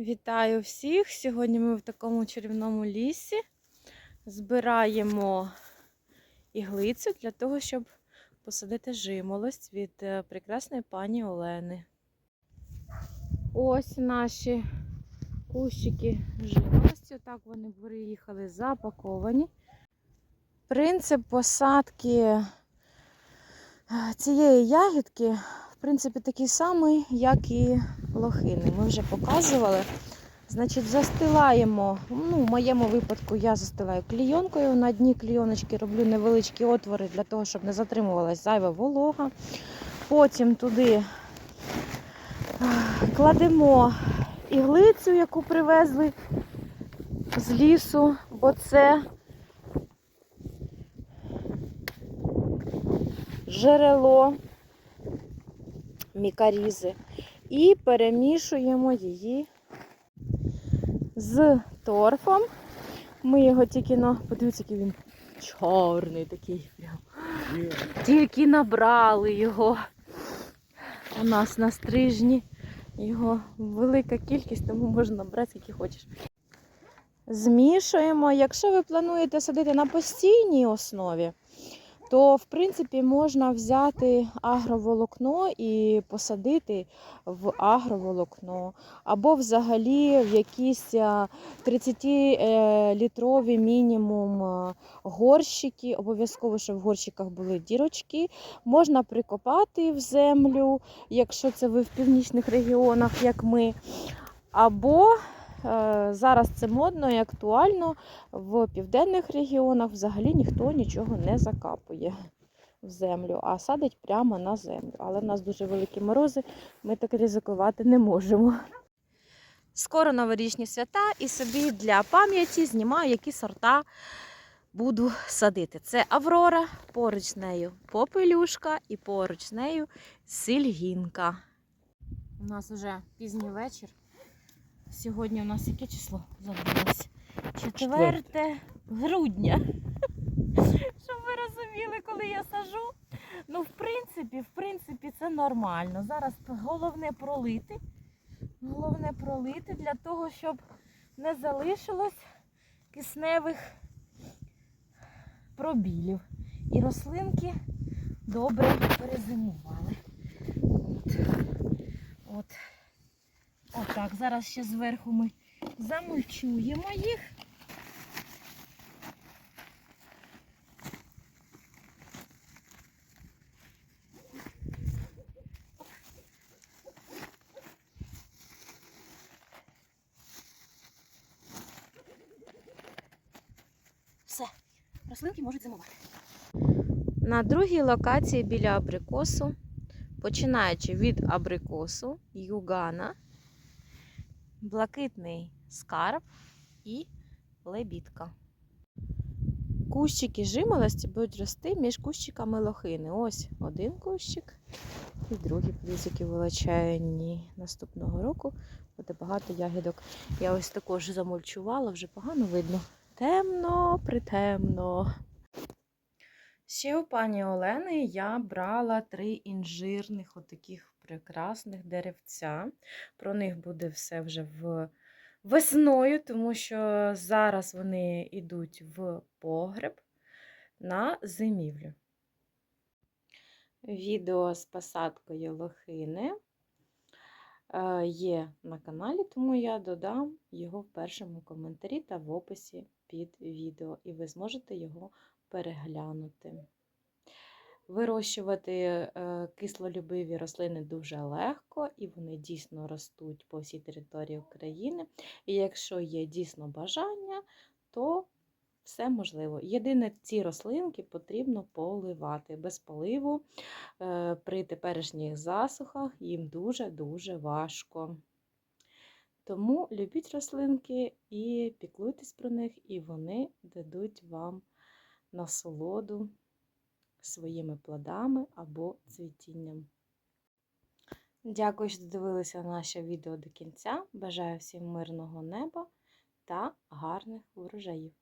Вітаю всіх! Сьогодні ми в такому чарівному лісі збираємо іглицю для того, щоб посадити жимолость від е, прекрасної пані Олени. Ось наші кущики жимолості. Отак вони приїхали запаковані. Принцип посадки е, цієї ягідки в принципі, такий самий, як і лохини. Ми вже показували. Значить, застилаємо, ну, в моєму випадку я застилаю клійонкою. На дні клійоночки роблю невеличкі отвори для того, щоб не затримувалась зайва волога. Потім туди кладемо іглицю, яку привезли з лісу, бо це джерело мікарізи. І перемішуємо її з торфом. Ми його тільки на... Подивіться, який він чорний такий. Прям. Тільки набрали його у нас на стрижні. Його велика кількість, тому можна набрати скільки хочеш. Змішуємо. Якщо ви плануєте садити на постійній основі, то в принципі можна взяти агроволокно і посадити в агроволокно, або взагалі в якісь 30-літрові мінімум е, горщики. Обов'язково, щоб в горщиках були дірочки. Можна прикопати в землю, якщо це ви в північних регіонах, як ми. Або Е, Зараз це модно і актуально. В південних регіонах взагалі ніхто нічого не закапує в землю, а садить прямо на землю. Але в нас дуже великі морози, ми так ризикувати не можемо. Скоро новорічні свята і собі для пам'яті знімаю, які сорта буду садити. Це Аврора, поруч з нею попелюшка і поруч з нею сильгінка. У нас вже пізній вечір. Сьогодні у нас яке число забулось? 4 грудня. Щоб ви розуміли, коли я сажу. Ну, в принципі, в принципі, це нормально. Зараз головне пролити. Головне пролити для того, щоб не залишилось кисневих пробілів. І рослинки добре перезимували. От. От. Отак, зараз ще зверху ми замульчуємо їх. Все, рослинки можуть зимувати. На другій локації біля абрикосу, починаючи від абрикосу, югана, блакитний скарб і лебідка. Кущики жимолості будуть рости між кущиками лохини. Ось один кущик і другий плюсики величайні. Наступного року буде багато ягідок. Я ось також замульчувала, вже погано видно. Темно, притемно. Ще у пані Олени я брала три інжирних отаких прекрасних деревця. Про них буде все вже в весною, тому що зараз вони йдуть в погреб на зимівлю. Відео з посадкою лохини е, є на каналі, тому я додам його в першому коментарі та в описі під відео, і ви зможете його переглянути. Вирощувати е, кислолюбиві рослини дуже легко, і вони дійсно ростуть по всій території України. І якщо є дійсно бажання, то все можливо. Єдине, ці рослинки потрібно поливати. Без поливу е, при теперішніх засухах їм дуже-дуже важко. Тому любіть рослинки і піклуйтесь про них, і вони дадуть вам насолоду своїми плодами або цвітінням. Дякую, що додивилися наше відео до кінця. Бажаю всім мирного неба та гарних врожаїв!